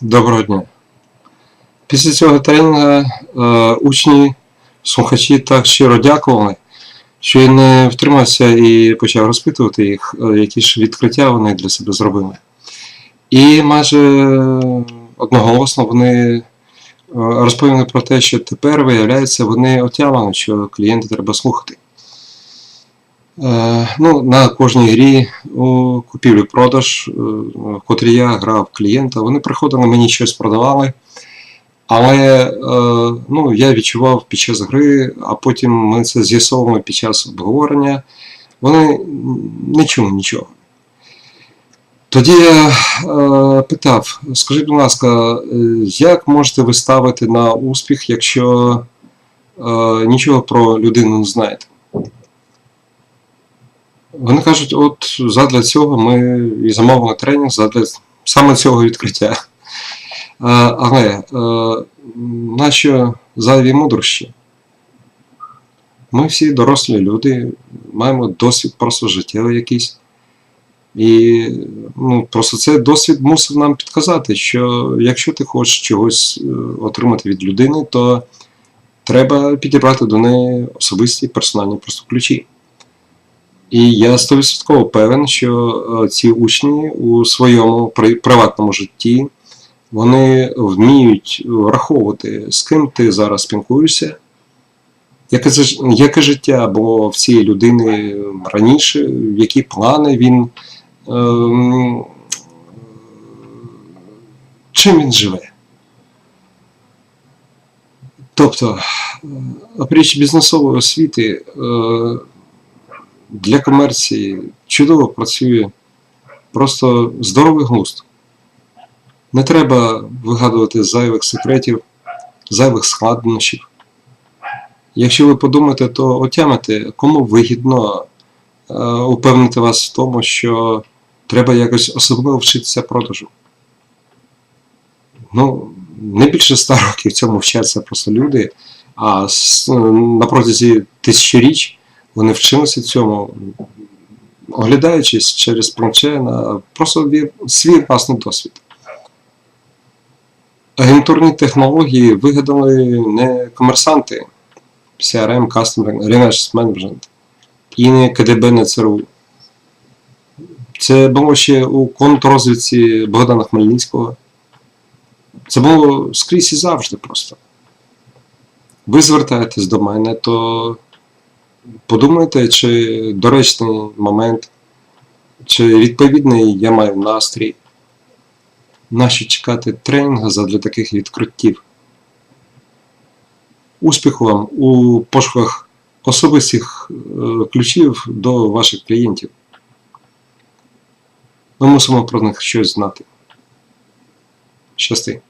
Доброго дня. Після цього тренінгу е, учні, слухачі так щиро дякували, що я не втримався і почав розпитувати їх, е, які ж відкриття вони для себе зробили. І майже одноголосно вони е, розповіли про те, що тепер, виявляється, вони отямили, що клієнта треба слухати. Е, ну, на кожній грі у купівлі-продаж, е, в котрій я грав клієнта, вони приходили, мені щось продавали. Але е, ну, я відчував під час гри, а потім ми це з'ясовували під час обговорення. Вони не чули нічого. Тоді я е, питав: скажіть, будь ласка, е, як можете ви ставити на успіх, якщо е, нічого про людину не знаєте? Вони кажуть, от задля цього ми і замовили тренінг, задля саме цього відкриття. Е, Але е, нащо зайві мудрощі? Ми всі дорослі люди, маємо досвід просто життєвий якийсь. І ну, просто цей досвід мусив нам підказати, що якщо ти хочеш чогось е, отримати від людини, то треба підібрати до неї особисті персональні просто ключі. І я 100% певен, що е, ці учні у своєму приватному житті вони вміють враховувати, з ким ти зараз спілкуєшся, яке, яке життя було в цієї людини раніше, які плани він. ем, чим він живе. Тобто, е, опріч бізнесової освіти, е, для комерції чудово працює просто здоровий глузд. Не треба вигадувати зайвих секретів, зайвих складнощів. Якщо ви подумаєте, то отямите, кому вигідно е, упевнити вас в тому, що треба якось особливо вчитися продажу. Ну, не більше ста років цьому вчаться просто люди, а на протязі тисячоріч вони вчилися цьому, оглядаючись через планше на просто свій власний досвід. Агентурні технології вигадали не комерсанти, CRM, Customer Relationship Management і не КДБ, не ЦРУ. Це було ще у контррозвідці Богдана Хмельницького. Це було скрізь і завжди просто. Ви звертаєтесь до мене, то подумайте, чи доречний момент, чи відповідний я маю настрій. Нащо чекати тренінга задля таких відкриттів? Успіху вам у пошуках особистих е, ключів до ваших клієнтів. Ми мусимо про них щось знати. Щасти.